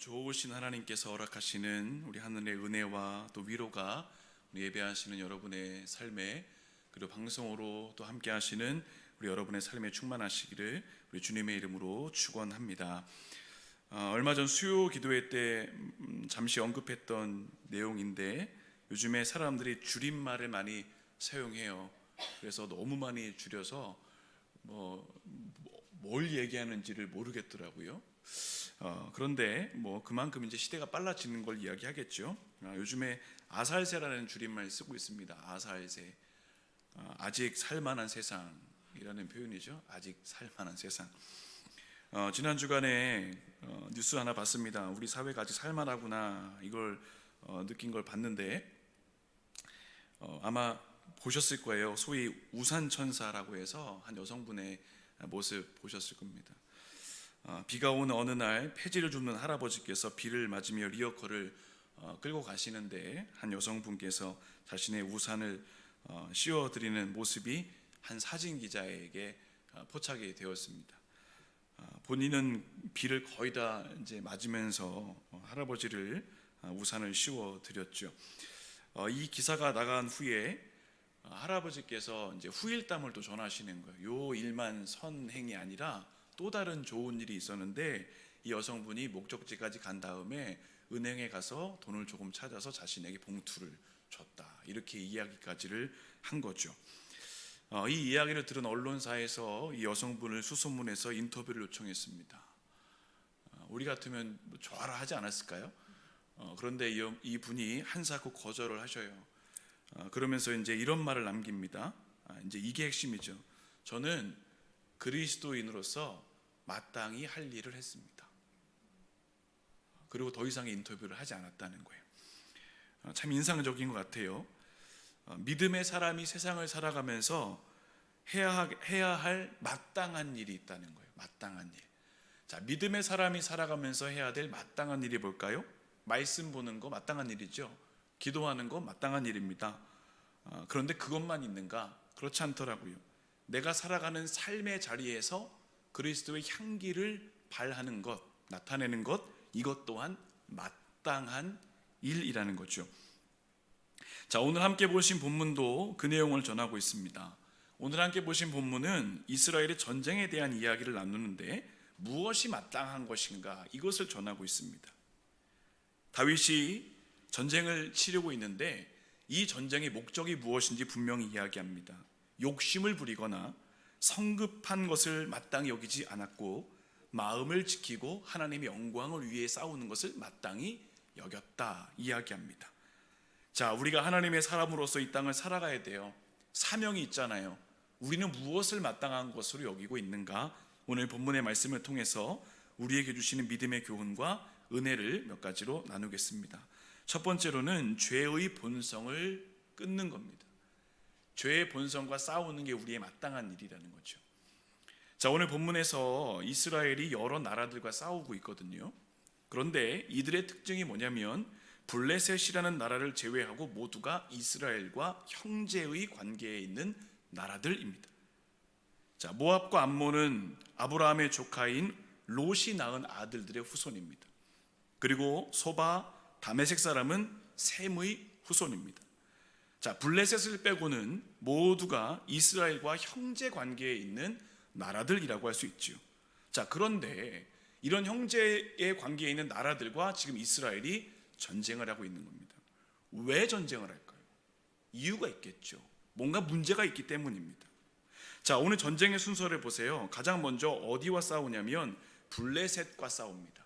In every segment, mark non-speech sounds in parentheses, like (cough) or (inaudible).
좋으신 하나님께서 허락하시는 우리 하늘의 은혜와 또 위로가 우리 예배하시는 여러분의 삶에 그리고 방송으로 또 함께 하시는 우리 여러분의 삶에 충만하시기를 우리 주님의 이름으로 축원합니다. 어, 얼마 전 수요 기도회 때 음, 잠시 언급했던 내용인데 요즘에 사람들이 줄임말을 많이 사용해요. 그래서 너무 많이 줄여서 뭐 뭘 얘기하는지를 모르겠더라고요. 어, 그런데 뭐 그만큼 이제 시대가 빨라지는 걸 이야기하겠죠. 아, 요즘에 아살세라는 줄임말 쓰고 있습니다. 아살세. 아, 아직 살만한 세상이라는 표현이죠. 아직 살만한 세상. 어, 지난 주간에 어, 뉴스 하나 봤습니다. 우리 사회가 아직 살만하구나 이걸 어, 느낀 걸 봤는데 어, 아마 보셨을 거예요. 소위 우산 천사라고 해서 한 여성분의 모습 보셨을 겁니다. 어, 비가 오는 어느 날 폐지를 줍는 할아버지께서 비를 맞으며 리어커를 어, 끌고 가시는데 한 여성분께서 자신의 우산을 어, 씌워 드리는 모습이 한 사진 기자에게 어, 포착이 되었습니다. 어, 본인은 비를 거의 다 이제 맞으면서 어, 할아버지를 어, 우산을 씌워 드렸죠. 어, 이 기사가 나간 후에 어, 할아버지께서 이제 후일담을 또 전하시는 거예요. 요 일만 선행이 아니라 또 다른 좋은 일이 있었는데 이 여성분이 목적지까지 간 다음에 은행에 가서 돈을 조금 찾아서 자신에게 봉투를 줬다. 이렇게 이야기까지를 한 거죠. 어, 이 이야기를 들은 언론사에서 이 여성분을 수소문해서 인터뷰를 요청했습니다. 어, 우리 같으면 뭐 좋아라 하지 않았을까요? 어, 그런데 이, 이 분이 한사코 거절을 하셔요. 어, 그러면서 이제 이런 말을 남깁니다. 아, 이제 이게 핵심이죠. 저는 그리스도인으로서 마땅히 할 일을 했습니다. 그리고 더 이상의 인터뷰를 하지 않았다는 거예요. 어, 참 인상적인 것 같아요. 어, 믿음의 사람이 세상을 살아가면서 해야, 하- 해야 할 마땅한 일이 있다는 거예요. 마땅한 일. 자, 믿음의 사람이 살아가면서 해야 될 마땅한 일이 뭘까요? 말씀 보는 거 마땅한 일이죠. 기도하는 거 마땅한 일입니다. 어, 그런데 그것만 있는가? 그렇지 않더라고요. 내가 살아가는 삶의 자리에서 그리스도의 향기를 발하는 것, 나타내는 것, 이것 또한 마땅한 일이라는 거죠. 자, 오늘 함께 보신 본문도 그 내용을 전하고 있습니다. 오늘 함께 보신 본문은 이스라엘의 전쟁에 대한 이야기를 나누는데 무엇이 마땅한 것인가 이것을 전하고 있습니다. 다윗이 전쟁을 치르고 있는데 이 전쟁의 목적이 무엇인지 분명히 이야기합니다. 욕심을 부리거나 성급한 것을 마땅히 여기지 않았고 마음을 지키고 하나님의 영광을 위해 싸우는 것을 마땅히 여겼다 이야기합니다. 자, 우리가 하나님의 사람으로서 이 땅을 살아가야 돼요. 사명이 있잖아요. 우리는 무엇을 마땅한 것으로 여기고 있는가? 오늘 본문의 말씀을 통해서 우리에게 주시는 믿음의 교훈과 은혜를 몇 가지로 나누겠습니다. 첫 번째로는 죄의 본성을 끊는 겁니다. 죄의 본성과 싸우는 게 우리의 마땅한 일이라는 거죠. 자, 오늘 본문에서 이스라엘이 여러 나라들과 싸우고 있거든요. 그런데 이들의 특징이 뭐냐면 블레셋이라는 나라를 제외하고 모두가 이스라엘과 형제의 관계에 있는 나라들입니다. 자, 모압과 암몬은 아브라함의 조카인 롯이 낳은 아들들의 후손입니다. 그리고 소바 다메섹 사람은 셈의 후손입니다. 자, 블레셋을 빼고는 모두가 이스라엘과 형제 관계에 있는 나라들이라고 할 수 있죠. 자, 그런데 이런 형제의 관계에 있는 나라들과 지금 이스라엘이 전쟁을 하고 있는 겁니다. 왜 전쟁을 할까요? 이유가 있겠죠. 뭔가 문제가 있기 때문입니다. 자, 오늘 전쟁의 순서를 보세요. 가장 먼저 어디와 싸우냐면 블레셋과 싸웁니다.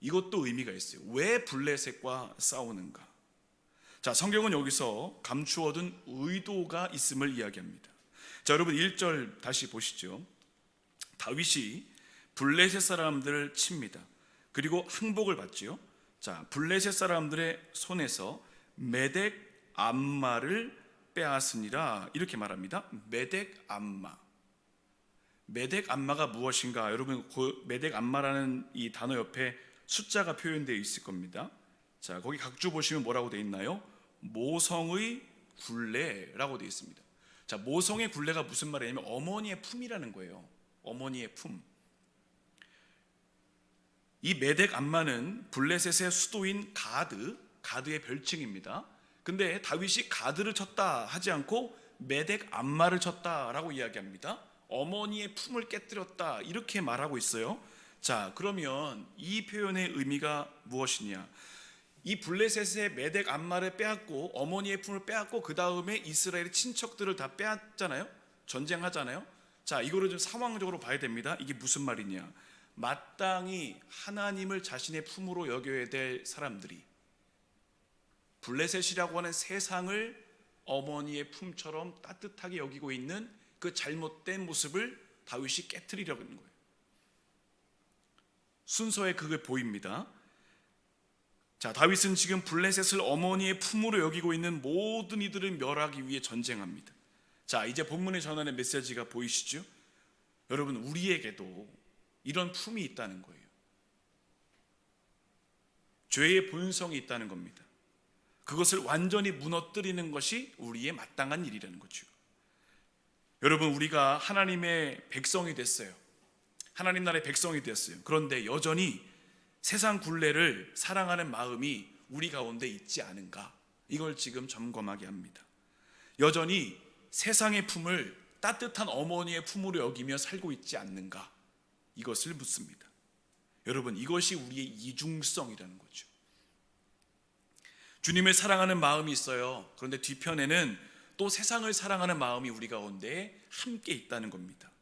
이것도 의미가 있어요. 왜 블레셋과 싸우는가? 자, 성경은 여기서 감추어둔 의도가 있음을 이야기합니다. 자, 여러분 1절 다시 보시죠. 다윗이 블레셋 사람들을 칩니다. 그리고 항복을 받지요. 자, 블레셋 사람들의 손에서 메덱 암마를 빼앗으니라 이렇게 말합니다. 메덱 암마. 메덱 암마가 무엇인가? 여러분 그 메덱 암마라는 이 단어 옆에 숫자가 표현되어 있을 겁니다. 자, 거기 각주 보시면 뭐라고 되어 있나요? 모성의 굴레라고 되어 있습니다. 자, 모성의 굴레가 무슨 말이냐면 어머니의 품이라는 거예요. 어머니의 품. 이 메덱 암마는 블레셋의 수도인 가드, 가드의 별칭입니다. 근데 다윗이 가드를 쳤다 하지 않고 메덱 암마를 쳤다라고 이야기합니다. 어머니의 품을 깨뜨렸다 이렇게 말하고 있어요. 자, 그러면 이 표현의 의미가 무엇이냐? 이 블레셋의 메덱 암마를 빼앗고 어머니의 품을 빼앗고 그 다음에 이스라엘의 친척들을 다 빼앗잖아요. 전쟁하잖아요. 자, 이거를 좀 상황적으로 봐야 됩니다. 이게 무슨 말이냐? 마땅히 하나님을 자신의 품으로 여겨야 될 사람들이 블레셋이라고 하는 세상을 어머니의 품처럼 따뜻하게 여기고 있는 그 잘못된 모습을 다윗이 깨뜨리려고 하는 거예요. 순서에 그게 보입니다. 자, 다윗은 지금 블레셋을 어머니의 품으로 여기고 있는 모든 이들을 멸하기 위해 전쟁합니다. 자, 이제 본문에 전하는 메시지가 보이시죠? 여러분, 우리에게도 이런 품이 있다는 거예요. 죄의 본성이 있다는 겁니다. 그것을 완전히 무너뜨리는 것이 우리의 마땅한 일이라는 거죠. 여러분, 우리가 하나님의 백성이 됐어요. 하나님 나라의 백성이 되었어요. 그런데 여전히 세상 굴레를 사랑하는 마음이 우리 가운데 있지 않은가? 이걸 지금 점검하게 합니다. 여전히 세상의 품을 따뜻한 어머니의 품으로 여기며 살고 있지 않는가? 이것을 묻습니다. 여러분, 이것이 우리의 이중성이라는 거죠. 주님을 사랑하는 마음이 있어요. 그런데 뒤편에는 또 세상을 사랑하는 마음이 우리 가운데 함께 있다는 겁니다.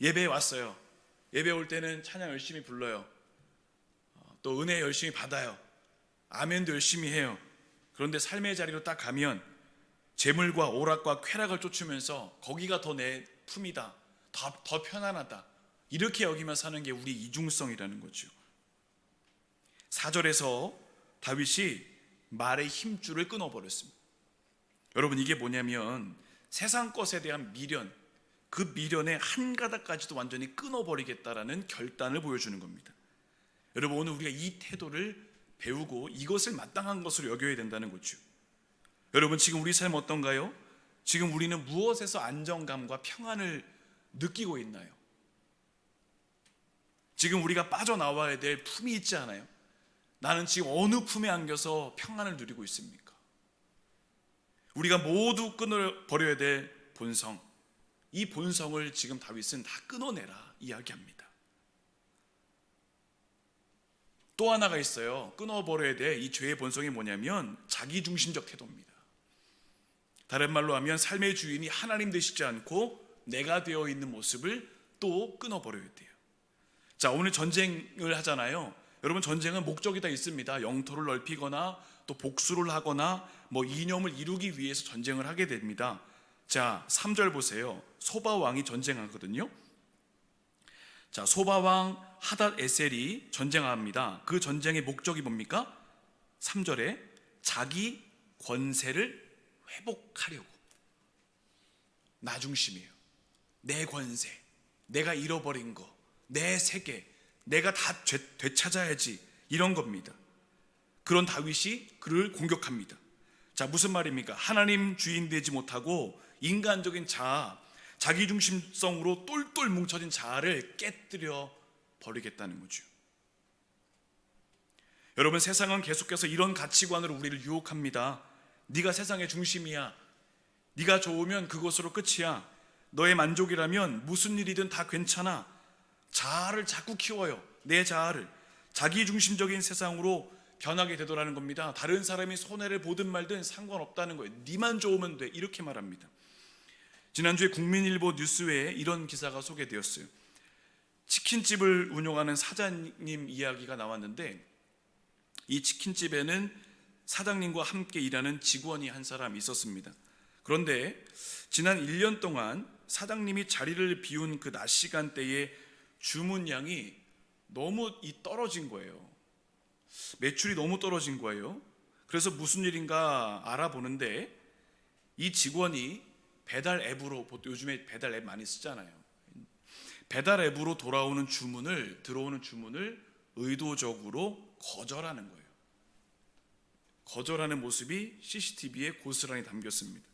예배에 왔어요. 예배 올 때는 찬양 열심히 불러요. 어, 또 은혜 열심히 받아요. 아멘도 열심히 해요. 그런데 삶의 자리로 딱 가면 재물과 오락과 쾌락을 쫓으면서 거기가 더 내 품이다. 더, 더 편안하다. 이렇게 여기면 사는 게 우리 이중성이라는 거죠. 4절에서 다윗이 말의 힘줄을 끊어버렸습니다. 여러분 이게 뭐냐면 세상 것에 대한 미련, 그 미련의 한 가닥까지도 완전히 끊어버리겠다라는 결단을 보여주는 겁니다. 여러분 오늘 우리가 이 태도를 배우고 이것을 마땅한 것으로 여겨야 된다는 거죠. 여러분 지금 우리 삶 어떤가요? 지금 우리는 무엇에서 안정감과 평안을 느끼고 있나요? 지금 우리가 빠져나와야 될 품이 있지 않아요? 나는 지금 어느 품에 안겨서 평안을 누리고 있습니까? 우리가 모두 끊어버려야 될 본성, 이 본성을 지금 다윗은 다 끊어내라 이야기합니다. 또 하나가 있어요. 끊어버려야 될이 죄의 본성이 뭐냐면 자기중심적 태도입니다. 다른 말로 하면 삶의 주인이 하나님 되시지 않고 내가 되어 있는 모습을 또 끊어버려야 돼요. 자, 오늘 전쟁을 하잖아요. 여러분 전쟁은 목적이 다 있습니다. 영토를 넓히거나 또 복수를 하거나 뭐 이념을 이루기 위해서 전쟁을 하게 됩니다. 자, 3절 보세요. 소바 왕이 전쟁하거든요. 자, 소바 왕 하닷 에셀이 전쟁합니다. 그 전쟁의 목적이 뭡니까? 3절에 자기 권세를 회복하려고. 나 중심이에요. 내 권세, 내가 잃어버린 거, 내 세계, 내가 다 되, 되찾아야지 이런 겁니다. 그런 다윗이 그를 공격합니다. 자, 무슨 말입니까? 하나님 주인 되지 못하고 인간적인 자아, 자기 중심성으로 똘똘 뭉쳐진 자아를 깨뜨려 버리겠다는 거죠. 여러분 세상은 계속해서 이런 가치관으로 우리를 유혹합니다. 네가 세상의 중심이야. 네가 좋으면 그것으로 끝이야. 너의 만족이라면 무슨 일이든 다 괜찮아. 자아를 자꾸 키워요. 내 자아를 자기 중심적인 세상으로 변하게 되더라는 겁니다. 다른 사람이 손해를 보든 말든 상관없다는 거예요. 네만 좋으면 돼. 이렇게 말합니다. 지난주에 국민일보 뉴스에 이런 기사가 소개되었어요. 치킨집을 운영하는 사장님 이야기가 나왔는데 이 치킨집에는 사장님과 함께 일하는 직원이 한 사람 있었습니다. 그런데 지난 1년 동안 사장님이 자리를 비운 그 낮 시간대에 주문량이 너무 이 떨어진 거예요. 매출이 너무 떨어진 거예요. 그래서 무슨 일인가 알아보는데 이 직원이 배달 앱으로 요즘에 배달 앱 많이 쓰잖아요. 배달 앱으로 돌아오는 주문을 들어오는 주문을 의도적으로 거절하는 거예요. 거절하는 모습이 CCTV에 고스란히 담겼습니다.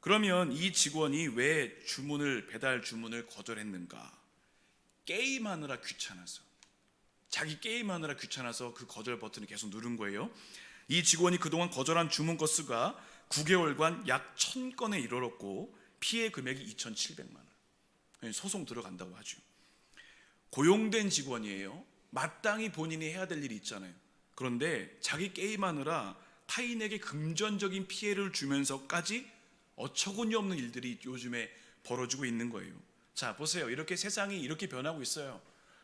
그러면 이 직원이 왜 주문을 배달 주문을 거절했는가? 게임하느라 귀찮아서. 자기 게임하느라 귀찮아서 그 거절 버튼을 계속 누른 거예요. 이 직원이 그동안 거절한 주문 건수가 9개월간 약 1000건에 이르렀고 피해 금액이 2,700만 원. 소송 들어간다고 하죠. 고용된 직원이에요. 마땅히 본인이 해야 될 일이 있잖아요. 그런데 자기 게임하느라 타인에게 금전적인 피해를 주면서까지 어처구니 없는 일들이 요즘에 벌어지고 있는 거예요. 자, 보세요. 이렇게 세상이 이렇게 변하고 있어요.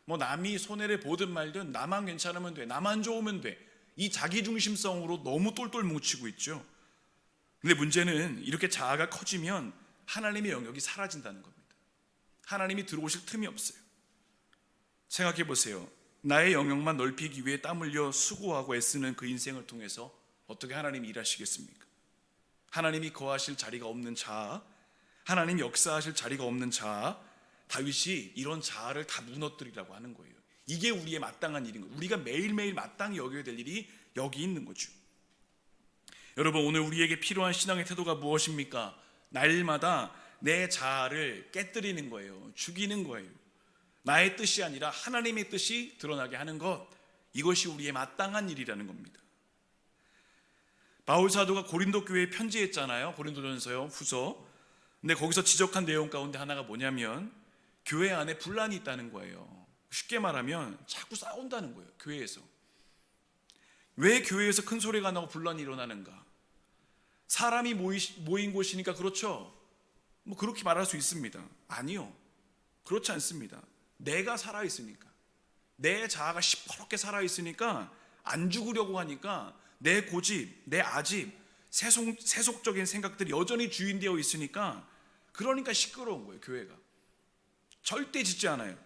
뭐 남이 손해를 보든 말든 나만 괜찮으면 돼. 나만 좋으면 돼. 이 자기 중심성으로 너무 똘똘 뭉치고 있죠. 근데 문제는 이렇게 자아가 커지면 하나님의 영역이 사라진다는 겁니다. 하나님이 들어오실 틈이 없어요. 생각해 보세요. 나의 영역만 넓히기 위해 땀 흘려 수고하고 애쓰는 그 인생을 통해서 어떻게 하나님이 일하시겠습니까? 하나님이 거하실 자리가 없는 자아, 하나님 역사하실 자리가 없는 자아, 다윗이 이런 자아를 다 무너뜨리라고 하는 거예요. 이게 우리의 마땅한 일인 거예요. 우리가 매일매일 마땅히 여겨야 될 일이 여기 있는 거죠. 여러분 오늘 우리에게 필요한 신앙의 태도가 무엇입니까? 날마다 내 자아를 깨뜨리는 거예요. 죽이는 거예요. 나의 뜻이 아니라 하나님의 뜻이 드러나게 하는 것. 이것이 우리의 마땅한 일이라는 겁니다. 바울 사도가 고린도 교회에 편지했잖아요. 고린도전서요, 후서. 근데 거기서 지적한 내용 가운데 하나가 뭐냐면 교회 안에 분란이 있다는 거예요. 쉽게 말하면 자꾸 싸운다는 거예요. 교회에서. 왜 교회에서 큰 소리가 나고 분란이 일어나는가? 사람이 모이, 모인 곳이니까 그렇죠. 뭐 그렇게 말할 수 있습니다. 아니요. 그렇지 않습니다. 내가 살아 있으니까. 내 자아가 시퍼렇게 살아 있으니까 안 죽으려고 하니까 내 고집, 내 아집, 세속, 세속적인 생각들이 여전히 주인되어 있으니까 그러니까 시끄러운 거예요, 교회가. 절대 짓지 않아요.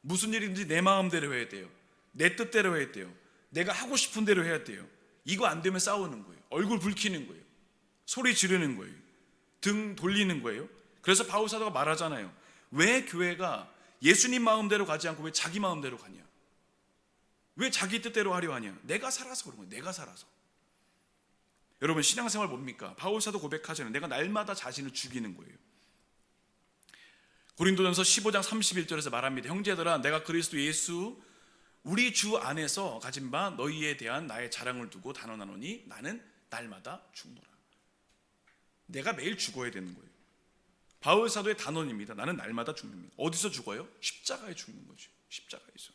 무슨 일인지 내 마음대로 해야 돼요. 내 뜻대로 해야 돼요. 내가 하고 싶은 대로 해야 돼요. 이거 안 되면 싸우는 거예요. 얼굴 붉히는 거예요. 소리 지르는 거예요. 등 돌리는 거예요. 그래서 바울 사도가 말하잖아요. 왜 교회가 예수님 마음대로 가지 않고 왜 자기 마음대로 가냐? 왜 자기 뜻대로 하려 하냐? 내가 살아서 그런 거예요. 내가 살아서. 여러분 신앙생활 뭡니까? 바울 사도 고백하잖아요. 내가 날마다 자신을 죽이는 거예요. 고린도전서 15장 31절에서 말합니다. 형제들아 내가 그리스도 예수 우리 주 안에서 가진 바 너희에 대한 나의 자랑을 두고 단언하노니 나는 날마다 죽노라. 내가 매일 죽어야 되는 거예요. 바울 사도의 단언입니다. 나는 날마다 죽습니다. 어디서 죽어요? 십자가에 죽는 거죠. 십자가에서.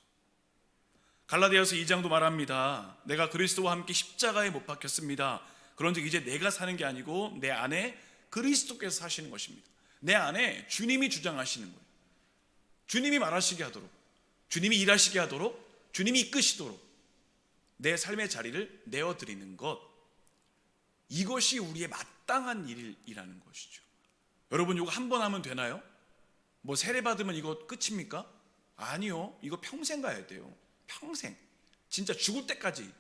갈라디아서 2장도 말합니다. 내가 그리스도와 함께 십자가에 못 박혔습니다. 그런즉 이제 내가 사는 게 아니고 내 안에 그리스도께서 사시는 것입니다. 내 안에 주님이 주장하시는 거예요. 주님이 말하시게 하도록, 주님이 일하시게 하도록, 주님이 이끄시도록 내 삶의 자리를 내어 드리는 것. 이것이 우리의 마땅한 일이라는 것이죠. 여러분 이거 한 번 하면 되나요? 뭐 세례 받으면 이거 끝입니까? 아니요. 이거 평생 가야 돼요. 평생. 진짜 죽을 때까지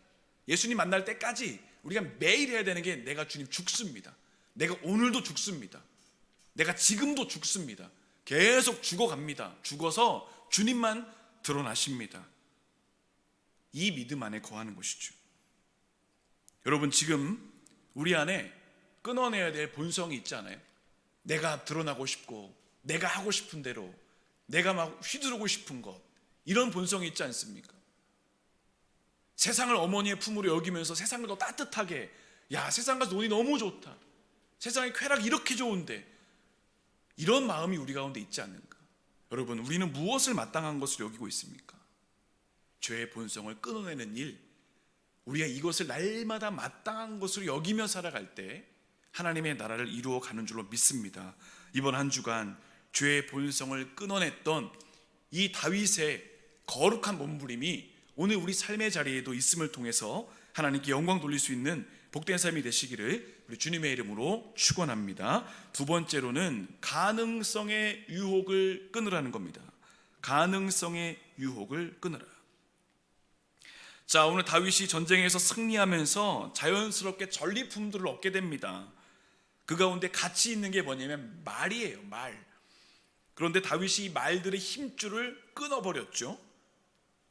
예수님 만날 때까지 우리가 매일 해야 되는 게 내가 주님 죽습니다. 내가 오늘도 죽습니다. 내가 지금도 죽습니다. 계속 죽어갑니다. 죽어서 주님만 드러나십니다. 이 믿음 안에 거하는 것이죠. 여러분 지금 우리 안에 끊어내야 될 본성이 있지 않아요? 내가 드러나고 싶고 내가 하고 싶은 대로 내가 막 휘두르고 싶은 것 이런 본성이 있지 않습니까? 세상을 어머니의 품으로 여기면서 세상을 더 따뜻하게 야 세상 가서 돈이 너무 좋다 세상의 쾌락 이렇게 좋은데 이런 마음이 우리 가운데 있지 않는가 여러분 우리는 무엇을 마땅한 것을 여기고 있습니까? 죄의 본성을 끊어내는 일 우리가 이것을 날마다 마땅한 것으로 여기며 살아갈 때 하나님의 나라를 이루어 가는 줄로 믿습니다. 이번 한 주간 죄의 본성을 끊어냈던 이 다윗의 거룩한 몸부림이 오늘 우리 삶의 자리에도 있음을 통해서 하나님께 영광 돌릴 수 있는 복된 삶이 되시기를 우리 주님의 이름으로 축원합니다. 두 번째로는 가능성의 유혹을 끊으라는 겁니다. 가능성의 유혹을 끊으라. 자, 오늘 다윗이 전쟁에서 승리하면서 자연스럽게 전리품들을 얻게 됩니다. 그 가운데 같이 있는 게 뭐냐면 말이에요, 말. 그런데 다윗이 이 말들의 힘줄을 끊어버렸죠.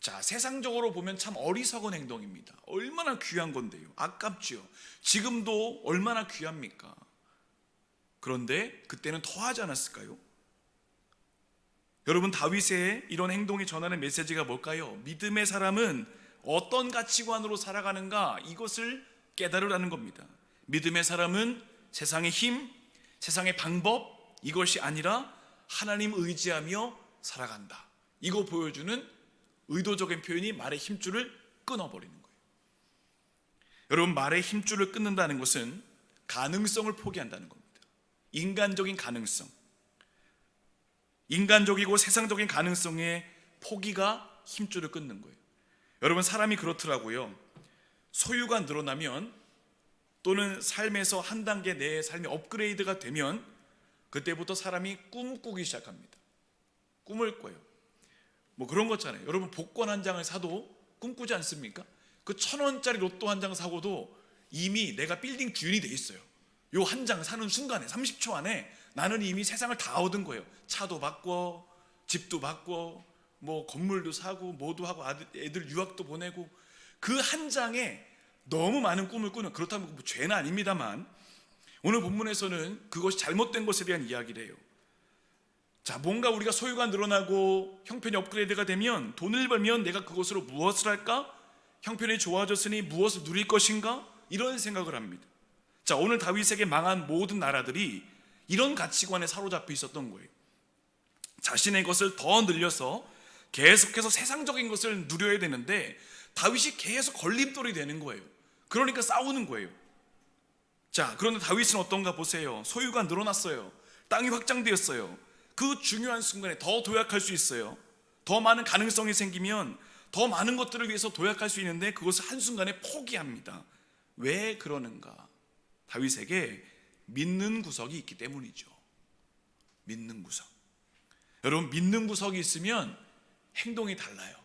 자, 세상적으로 보면 참 어리석은 행동입니다. 얼마나 귀한 건데요. 아깝지요. 지금도 얼마나 귀합니까? 그런데 그때는 더 하지 않았을까요? 여러분 다윗의 이런 행동이 전하는 메시지가 뭘까요? 믿음의 사람은 어떤 가치관으로 살아가는가 이것을 깨달으라는 겁니다. 믿음의 사람은 세상의 힘, 세상의 방법 이것이 아니라 하나님 의지하며 살아간다. 이거 보여주는 의도적인 표현이 말의 힘줄을 끊어버리는 거예요. 여러분 말의 힘줄을 끊는다는 것은 가능성을 포기한다는 겁니다. 인간적인 가능성. 인간적이고 세상적인 가능성의 포기가 힘줄을 끊는 거예요. 여러분 사람이 그렇더라고요. 소유가 늘어나면 또는 삶에서 한 단계 내 삶이 업그레이드가 되면 그때부터 사람이 꿈꾸기 시작합니다. 꿈을 꿔요. 뭐 그런 거잖아요. 여러분 복권 한 장을 사도 꿈꾸지 않습니까? 그 천 원짜리 로또 한 장 사고도 이미 내가 빌딩 주인이 돼 있어요. 요 한 장 사는 순간에 30초 안에 나는 이미 세상을 다 얻은 거예요. 차도 바꿔, 집도 바꿔, 뭐 건물도 사고, 뭐도 하고 애들 유학도 보내고 그 한 장에 너무 많은 꿈을 꾸는 그렇다면 뭐 죄는 아닙니다만 오늘 본문에서는 그것이 잘못된 것에 대한 이야기를 해요. 자, 뭔가 우리가 소유가 늘어나고 형편이 업그레이드가 되면 돈을 벌면 내가 그것으로 무엇을 할까? 형편이 좋아졌으니 무엇을 누릴 것인가? 이런 생각을 합니다. 자, 오늘 다윗에게 망한 모든 나라들이 이런 가치관에 사로잡혀 있었던 거예요. 자신의 것을 더 늘려서 계속해서 세상적인 것을 누려야 되는데 다윗이 계속 걸림돌이 되는 거예요. 그러니까 싸우는 거예요. 자, 그런데 다윗은 어떤가 보세요. 소유가 늘어났어요. 땅이 확장되었어요. 그 중요한 순간에 더 도약할 수 있어요. 더 많은 가능성이 생기면 더 많은 것들을 위해서 도약할 수 있는데 그것을 한순간에 포기합니다. 왜 그러는가? 다윗에게 믿는 구석이 있기 때문이죠. 믿는 구석. 여러분, 믿는 구석이 있으면 행동이 달라요.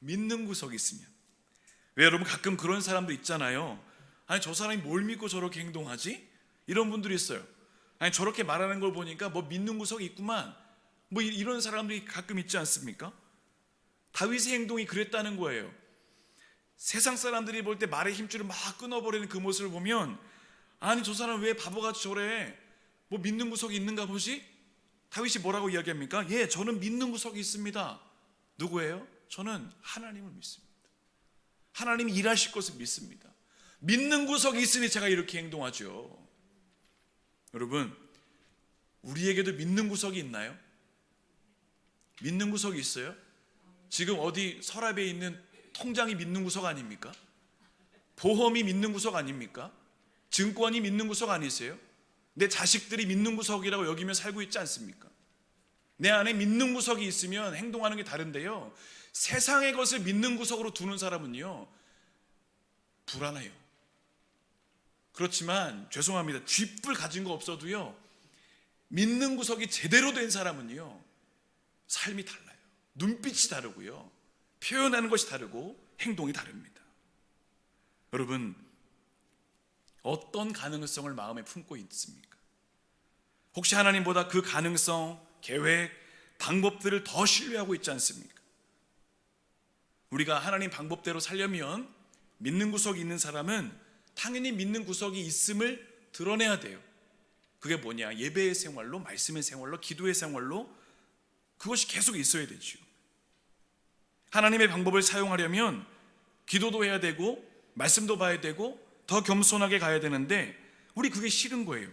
믿는 구석이 있으면. 왜 여러분 가끔 그런 사람도 있잖아요. 아니, 저 사람이 뭘 믿고 저렇게 행동하지? 이런 분들이 있어요. 아니, 저렇게 말하는 걸 보니까 뭐 믿는 구석이 있구만. 뭐 이- 이런 사람들이 가끔 있지 않습니까? 다윗의 행동이 그랬다는 거예요. 세상 사람들이 볼 때 말의 힘줄을 막 끊어버리는 그 모습을 보면 아니 저 사람 왜 바보같이 저래? 뭐 믿는 구석이 있는가 보지? 다윗이 뭐라고 이야기합니까? 예, 저는 믿는 구석이 있습니다. 누구예요? 저는 하나님을 믿습니다. 하나님이 일하실 것을 믿습니다. 믿는 구석이 있으니 제가 이렇게 행동하죠. 여러분, 우리에게도 믿는 구석이 있나요? 믿는 구석이 있어요? 지금 어디 서랍에 있는 통장이 믿는 구석 아닙니까? 보험이 믿는 구석 아닙니까? 증권이 믿는 구석 아니세요? 내 자식들이 믿는 구석이라고 여기며 살고 있지 않습니까? 내 안에 믿는 구석이 있으면 행동하는 게 다른데요. 세상의 것을 믿는 구석으로 두는 사람은요. 불안해요. 그렇지만 죄송합니다. 쥐뿔 가진 거 없어도요. 믿는 구석이 제대로 된 사람은요. 삶이 달라요. 눈빛이 다르고요. 표현하는 것이 다르고 행동이 다릅니다. 여러분, 어떤 가능성을 마음에 품고 있습니까? 혹시 하나님보다 그 가능성, 계획, 방법들을 더 신뢰하고 있지 않습니까? 우리가 하나님 방법대로 살려면 믿는 구석이 있는 사람은 당연히 믿는 구석이 있음을 드러내야 돼요. 그게 뭐냐? 예배의 생활로, 말씀의 생활로, 기도의 생활로 그것이 계속 있어야 되죠. 하나님의 방법을 사용하려면 기도도 해야 되고 말씀도 봐야 되고 더 겸손하게 가야 되는데 우리 그게 싫은 거예요.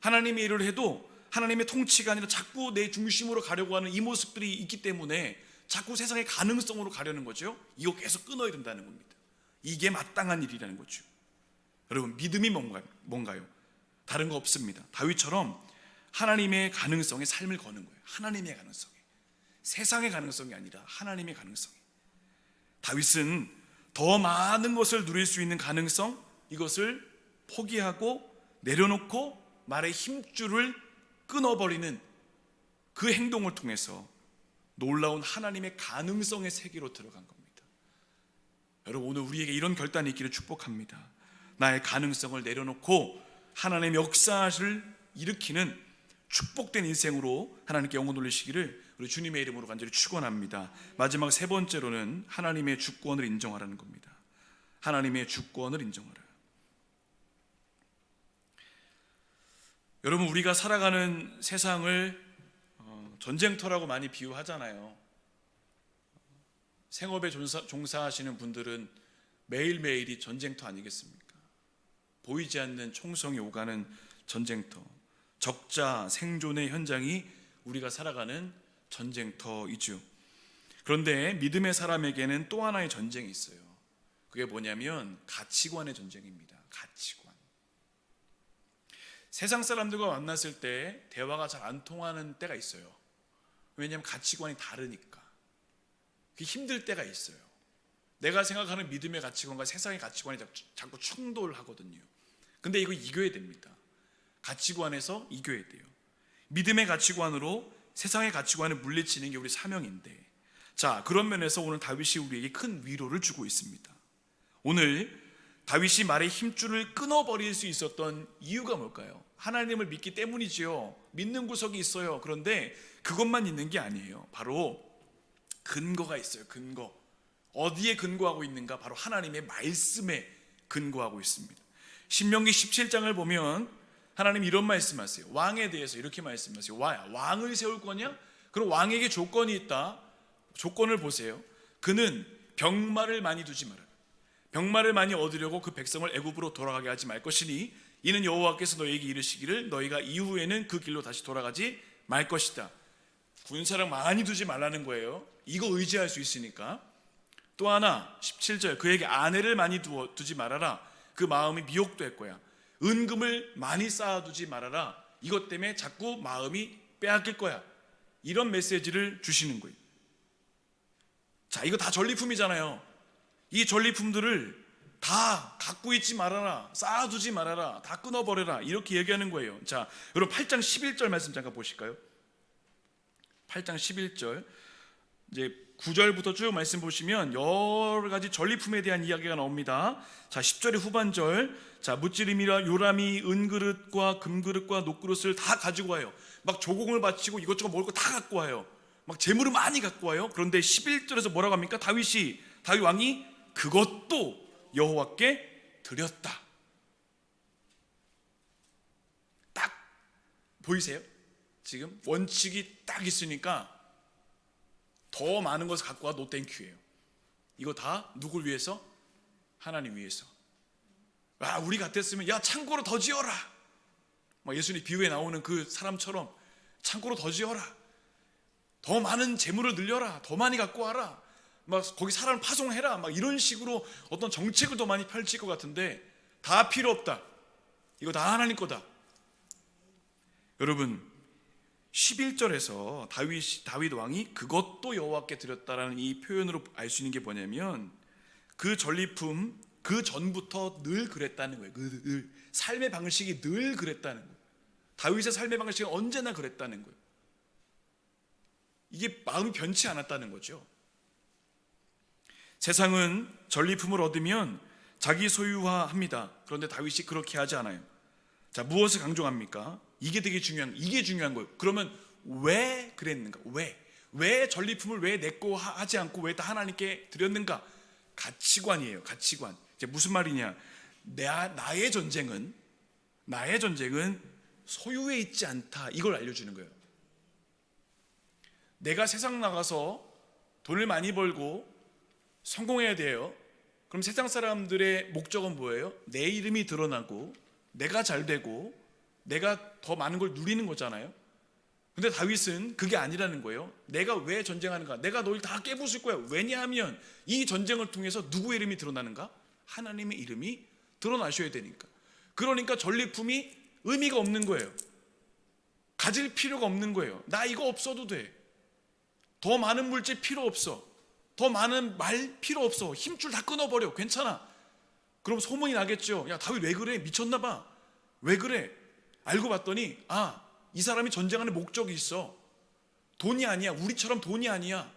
하나님의 일을 해도 하나님의 통치가 아니라 자꾸 내 중심으로 가려고 하는 이 모습들이 있기 때문에 자꾸 세상의 가능성으로 가려는 거죠. 이거 계속 끊어야 된다는 겁니다. 이게 마땅한 일이라는 거죠. 여러분 믿음이 뭔가, 뭔가요? 다른 거 없습니다. 다윗처럼 하나님의 가능성에 삶을 거는 거예요. 하나님의 가능성에. 세상의 가능성이 아니라 하나님의 가능성. 다윗은 더 많은 것을 누릴 수 있는 가능성 이것을 포기하고 내려놓고 말의 힘줄을 끊어버리는 그 행동을 통해서 놀라운 하나님의 가능성의 세계로 들어간 겁니다. 여러분 오늘 우리에게 이런 결단이 있기를 축복합니다. 나의 가능성을 내려놓고 하나님의 역사를 일으키는 축복된 인생으로 하나님께 영혼 돌리시기를 우리 주님의 이름으로 간절히 축원합니다. 마지막 세 번째로는 하나님의 주권을 인정하라는 겁니다. 하나님의 주권을 인정하라. 여러분 우리가 살아가는 세상을 어, 전쟁터라고 많이 비유하잖아요. 생업에 종사, 종사 하시는 분들은 매일매일이 전쟁터 아니겠습니까? 보이지 않는 총성이 오가는 전쟁터. 적자 생존의 현장이 우리가 살아가는 전쟁터이죠. 그런데 믿음의 사람에게는 또 하나의 전쟁이 있어요. 그게 뭐냐면 가치관의 전쟁입니다. 가치관. 세상 사람들과 만났을 때 대화가 잘 안 통하는 때가 있어요. 왜냐하면 가치관이 다르니까. 그 힘들 때가 있어요. 내가 생각하는 믿음의 가치관과 세상의 가치관이 자꾸- 충돌하거든요. 근데 이거 이겨야 됩니다. 가치관에서 이겨야 돼요. 믿음의 가치관으로 세상의 가치관을 물리치는 게 우리 사명인데, 자 그런 면에서 오늘 다윗이 우리에게 큰 위로를 주고 있습니다. 오늘 다윗이 말의 힘줄을 끊어버릴 수 있었던 이유가 뭘까요? 하나님을 믿기 때문이지요. 믿는 구석이 있어요. 그런데 그것만 있는 게 아니에요. 바로 근거가 있어요. 근거. 어디에 근거하고 있는가? 바로 하나님의 말씀에 근거하고 있습니다. 신명기 17장을 보면 하나님 이런 말씀하세요. 왕에 대해서 이렇게 말씀하세요. 와, 왕을 세울 거냐? 그럼 왕에게 조건이 있다. 조건을 보세요. 그는 병마를 많이 두지 마라. 병마를 많이 얻으려고 그 백성을 애굽으로 돌아가게 하지 말 것이니 이는 여호와께서 너희에게 이르시기를 너희가 이후에는 그 길로 다시 돌아가지 말 것이다. 군사력 많이 두지 말라는 거예요. 이거 의지할 수 있으니까. 또 하나 17절 그에게 아내를 많이 두어, 두지 말아라. 그 마음이 미혹될 거야. 은금을 많이 쌓아두지 말아라. 이것 때문에 자꾸 마음이 빼앗길 거야. 이런 메시지를 주시는 거예요. 자, 이거 다 전리품이잖아요. 이 전리품들을 다 갖고 있지 말아라. 쌓아두지 말아라. 다 끊어버려라. 이렇게 얘기하는 거예요. 자, 여러분 8장 11절 말씀 잠깐 보실까요? 8장 11절 이제 9절부터 쭉 말씀 보시면 여러 가지 전리품에 대한 이야기가 나옵니다. 자, 10절의 후반절. 자, 무찌림이라 요람이 은그릇과 금그릇과 녹그릇을 다 가지고 와요. 막 조공을 바치고 이것저것 먹을 거 다 갖고 와요. 막 재물을 많이 갖고 와요. 그런데 11절에서 뭐라고 합니까? 다윗이 다윗 왕이 그것도 여호와께 드렸다. 딱 보이세요? 지금 원칙이 딱 있으니까 더 많은 것을 갖고 와 노땡큐예요. 이거 다 누굴 위해서? 하나님 위해서. 아, 우리 같았으면 야 창고로 더 지어라. 막 예수님 비유에 나오는 그 사람처럼 창고로 더 지어라. 더 많은 재물을 늘려라. 더 많이 갖고 와라. 막 거기 사람을 파송해라. 막 이런 식으로 어떤 정책을 더 많이 펼칠 것 같은데 다 필요 없다. 이거 다 하나님 거다. 여러분 11절에서 다윗 다윗 왕이 그것도 여호와께 드렸다라는 이 표현으로 알 수 있는 게 뭐냐면 그 전리품 그 전부터 늘 그랬다는 거예요. 그늘 삶의 방식이 늘 그랬다는 거예요. 다윗의 삶의 방식이 언제나 그랬다는 거예요. 이게 마음이 변치 않았다는 거죠. 세상은 전리품을 얻으면 자기 소유화합니다. 그런데 다윗이 그렇게 하지 않아요. 자, 무엇을 강조합니까? 이게 되게 중요한 이게 중요한 거예요. 그러면 왜 그랬는가? 왜? 왜 전리품을 왜내거 하지 않고 왜 다 하나님께 드렸는가? 가치관이에요. 가치관. 이제 무슨 말이냐? 내 나의 전쟁은 나의 전쟁은 소유에 있지 않다. 이걸 알려 주는 거예요. 내가 세상 나가서 돈을 많이 벌고 성공해야 돼요. 그럼 세상 사람들의 목적은 뭐예요? 내 이름이 드러나고 내가 잘 되고 내가 더 많은 걸 누리는 거잖아요. 근데 다윗은 그게 아니라는 거예요. 내가 왜 전쟁하는가? 내가 너를 다 깨부술 거야. 왜냐하면 이 전쟁을 통해서 누구의 이름이 드러나는가? 하나님의 이름이 드러나셔야 되니까. 그러니까 전리품이 의미가 없는 거예요. 가질 필요가 없는 거예요. 나 이거 없어도 돼. 더 많은 물질 필요 없어. 더 많은 말 필요 없어. 힘줄 다 끊어버려. 괜찮아. 그럼 소문이 나겠죠. 야, 다윗 왜 그래? 미쳤나 봐. 왜 그래? 알고 봤더니 아, 이 사람이 전쟁하는 목적이 있어. 돈이 아니야. 우리처럼 돈이 아니야.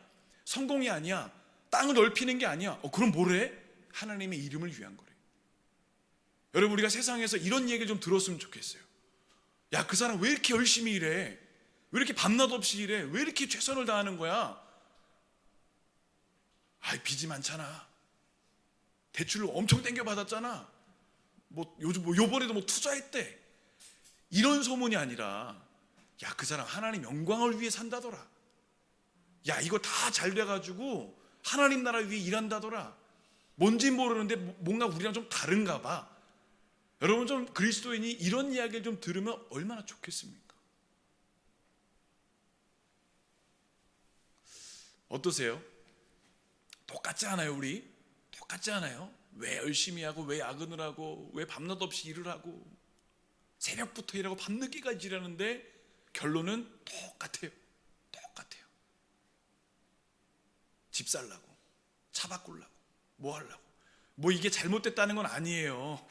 성공이 아니야. 땅을 넓히는 게 아니야. 어, 그럼 뭐래? 하나님의 이름을 위한 거래. 여러분 우리가 세상에서 이런 얘기를 좀 들었으면 좋겠어요. 야, 그 사람 왜 이렇게 열심히 일해? 왜 이렇게 밤낮 없이 일해? 왜 이렇게 최선을 다하는 거야? 아이, 빚이 많잖아. 대출을 엄청 땡겨 받았잖아. 뭐 요즘 뭐 요번에도 뭐 투자했대. 이런 소문이 아니라 야, 그 사람 하나님 영광을 위해 산다더라. 야, 이거 다 잘 돼가지고 하나님 나라 위해 일한다더라. 뭔지 모르는데 뭔가 우리랑 좀 다른가 봐. 여러분 좀 그리스도인이 이런 이야기를 좀 들으면 얼마나 좋겠습니까? 어떠세요? 똑같지 않아요, 우리? 똑같지 않아요? 왜 열심히 하고, 왜 야근을 하고, 왜 밤낮 없이 일을 하고, 새벽부터 일하고 밤늦게까지 일하는데 결론은 똑같아요. 똑같아요. 집 살라고, 차 바꾸려고, 뭐 하려고. 뭐 이게 잘못됐다는 건 아니에요.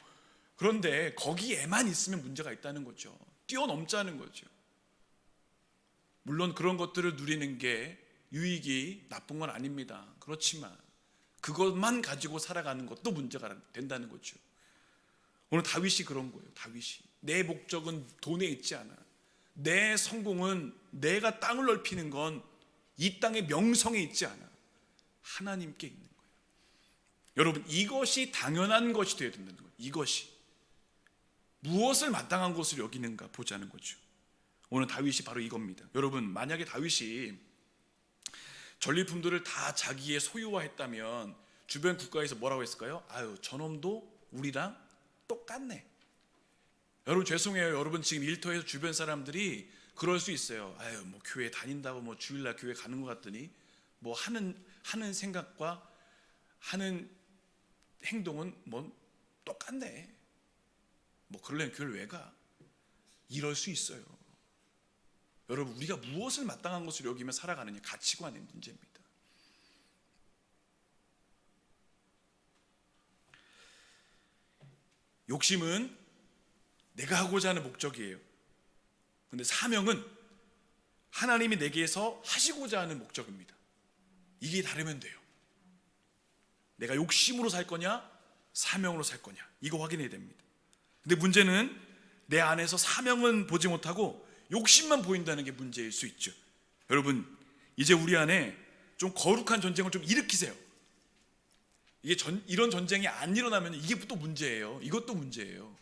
그런데 거기에만 있으면 문제가 있다는 거죠. 뛰어넘자는 거죠. 물론 그런 것들을 누리는 게 유익이 나쁜 건 아닙니다. 그렇지만 그것만 가지고 살아가는 것도 문제가 된다는 거죠. 오늘 다윗이 그런 거예요. 다윗이 내 목적은 돈에 있지 않아. 내 성공은 내가 땅을 넓히는 건 이 땅의 명성에 있지 않아. 하나님께 있는 거예요. 여러분 이것이 당연한 것이 되어야 된다는 거예요. 이것이 무엇을 마땅한 것으로 여기는가 보자는 거죠. 오늘 다윗이 바로 이겁니다. 여러분 만약에 다윗이 전리품들을 다 자기의 소유화했다면 주변 국가에서 뭐라고 했을까요? 아유 저놈도 우리랑 똑같네. 여러분 죄송해요. 여러분 지금 일터에서 주변 사람들이 그럴 수 있어요. 아유 뭐 교회 다닌다고 뭐 주일날 교회 가는 것 같더니 뭐 하는 하는 생각과 하는 행동은 뭐 똑같네. 뭐 그러려면 교회를 왜 가? 이럴 수 있어요. 여러분 우리가 무엇을 마땅한 것으로 여기며 살아가느냐 가치관의 문제입니다. 욕심은 내가 하고자 하는 목적이에요. 근데 사명은 하나님이 내게서 하시고자 하는 목적입니다. 이게 다르면 돼요. 내가 욕심으로 살 거냐, 사명으로 살 거냐, 이거 확인해야 됩니다. 근데 문제는 내 안에서 사명은 보지 못하고 욕심만 보인다는 게 문제일 수 있죠. 여러분, 이제 우리 안에 좀 거룩한 전쟁을 좀 일으키세요. 이게 전, 이런 전쟁이 안 일어나면 이게 또 문제예요. 이것도 문제예요.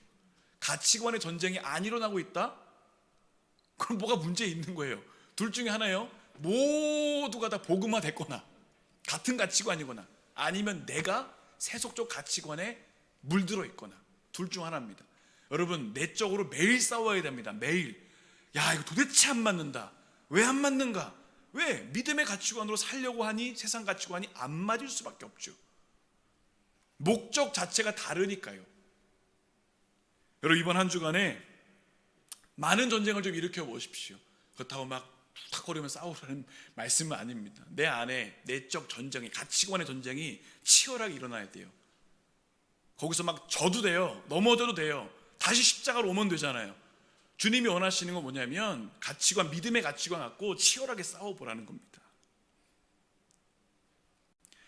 가치관의 전쟁이 안 일어나고 있다? 그럼 뭐가 문제 있는 거예요. 둘 중에 하나예요. 모두가 다 복음화 됐거나 같은 가치관이거나 아니면 내가 세속적 가치관에 물들어 있거나 둘 중 하나입니다. 여러분 내적으로 매일 싸워야 됩니다. 매일. 야 이거 도대체 안 맞는다. 왜 안 맞는가? 왜 믿음의 가치관으로 살려고 하니 세상 가치관이 안 맞을 수밖에 없죠. 목적 자체가 다르니까요. 여러분 이번 한 주간에 많은 전쟁을 좀 일으켜 보십시오. 그렇다고 막 툭탁거리면 싸우라는 (laughs) 말씀은 아닙니다. 내 안에 내적 전쟁이 가치관의 전쟁이 치열하게 일어나야 돼요. 거기서 막 져도 돼요. 넘어져도 돼요. 다시 십자가로 오면 되잖아요. 주님이 원하시는 건 뭐냐면 가치관, 믿음의 가치관 갖고 치열하게 싸워보라는 겁니다.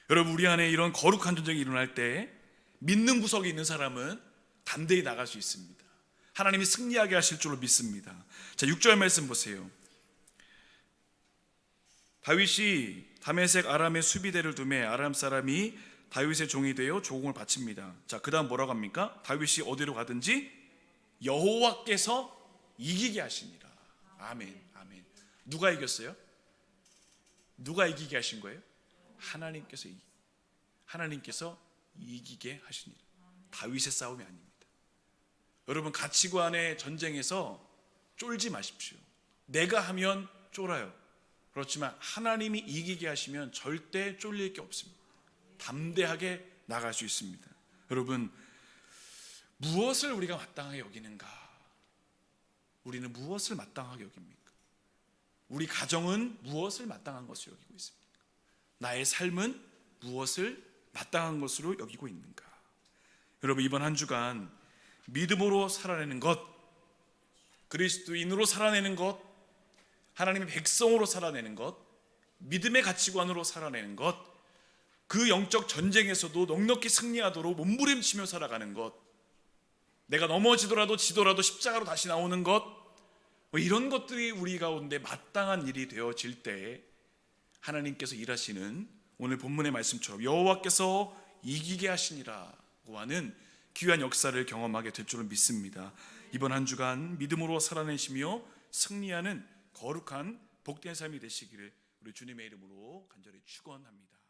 여러분 우리 안에 이런 거룩한 전쟁이 일어날 때 믿는 구석에 있는 사람은 담대히 나갈 수 있습니다. 하나님이 승리하게 하실 줄로 믿습니다. 자, 6절 말씀 보세요. 다윗이 다메섹 아람의 수비대를 두매 아람 사람이 다윗의 종이 되어 조공을 바칩니다. 자, 그다음 뭐라고 합니까? 다윗이 어디로 가든지 여호와께서 이기게 하시니라. 아멘. 아멘. 누가 이겼어요? 누가 이기게 하신 거예요? 하나님께서 이 하나님께서 이기게 하시니라. 다윗의 싸움이 아닙니다. 여러분 가치관의 전쟁에서 쫄지 마십시오. 내가 하면 쫄아요. 그렇지만 하나님이 이기게 하시면 절대 쫄릴 게 없습니다. 담대하게 나갈 수 있습니다. 여러분 무엇을 우리가 마땅하게 여기는가? 우리는 무엇을 마땅하게 여깁니까? 우리 가정은 무엇을 마땅한 것으로 여기고 있습니까? 나의 삶은 무엇을 마땅한 것으로 여기고 있는가? 여러분 이번 한 주간 믿음으로 살아내는 것, 그리스도인으로 살아내는 것, 하나님의 백성으로 살아내는 것, 믿음의 가치관으로 살아내는 것, 그 영적 전쟁에서도 넉넉히 승리하도록 몸부림치며 살아가는 것, 내가 넘어지더라도 지더라도 십자가로 다시 나오는 것, 뭐 이런 것들이 우리 가운데 마땅한 일이 되어질 때 하나님께서 일하시는 오늘 본문의 말씀처럼 여호와께서 이기게 하시니라고 하는 귀한 역사를 경험하게 될 줄을 믿습니다. 이번 한 주간 믿음으로 살아내시며 승리하는 거룩한 복된 삶이 되시기를 우리 주님의 이름으로 간절히 축원합니다.